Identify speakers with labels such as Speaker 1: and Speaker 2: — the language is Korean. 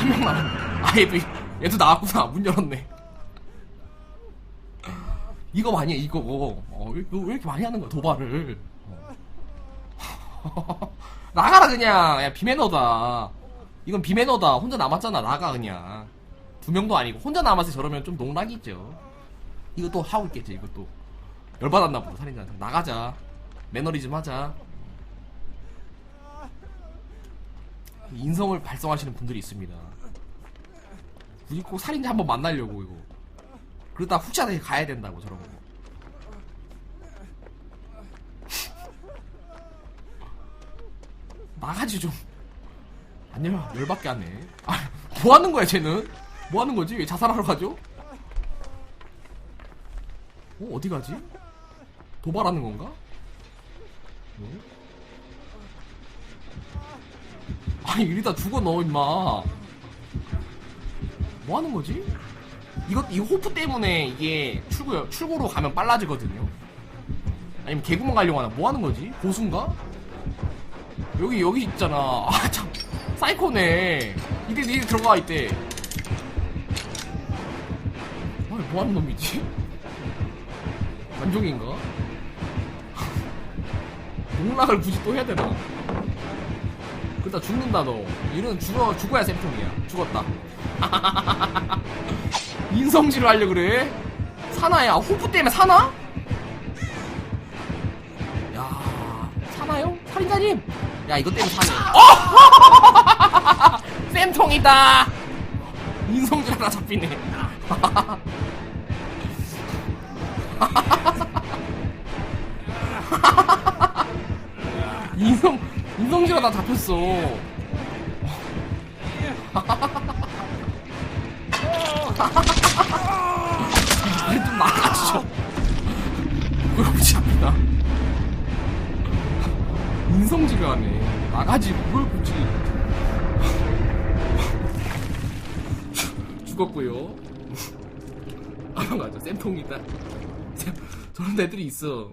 Speaker 1: 한명 남았. 아 얘도 얘도 나왔구나. 문 열었네. 이거 많이 해 이거. 어, 왜, 너왜 이렇게 많이 하는 거야 도발을? 어. 나가라 그냥. 야 비매너다. 이건 비매너다. 혼자 남았잖아. 나가 그냥. 두 명도 아니고 혼자 남아서 저러면 좀 농락이죠. 이것도 하고 있겠지 이것도. 열받았나 보다 살인자한테. 나가자. 매너리즘 하자. 인성을 발성하시는 분들이 있습니다. 굳이 꼭 살인자 한번 만나려고 이거. 그러다 훅샷에 가야 된다고 저런 거. 나가지 좀. 안 열어 열받게 하네. 아, 뭐 하는 거야 쟤는? 뭐 하는 거지? 왜 자살하러 가죠? 어 어디 가지? 도발하는 건가? 어? 아니 이러다 죽어 너 임마 뭐 하는 거지? 이것 이 호프 때문에 이게 출구 출구로 가면 빨라지거든요. 아니면 개구멍 가려고 하나 뭐 하는 거지? 고수인가? 여기 여기 있잖아. 아 참 사이코네. 이대 이대 들어가 있대. 아니 뭐 하는 놈이지? 만종인가? 농락을 굳이 또 해야 되나? 그러다 죽는다 너. 이는 죽어 죽어야 쌤통이야. 죽었다. 인성질을 하려 그래? 사나야 호프 때문에 사나? 야 사나요? 살인자님. 야 이것 때문에 사네. 어! 쌤통이다. 인성질 하나 잡히네. 성질 하나 잡혔어. 아니 좀 나가시죠. 그걸 굳이 합니다. 인성질을 하네. 나가지 그걸 굳이. 죽었고요. 아 맞아 쌤통이다. 쌤, 저런 애들이 있어.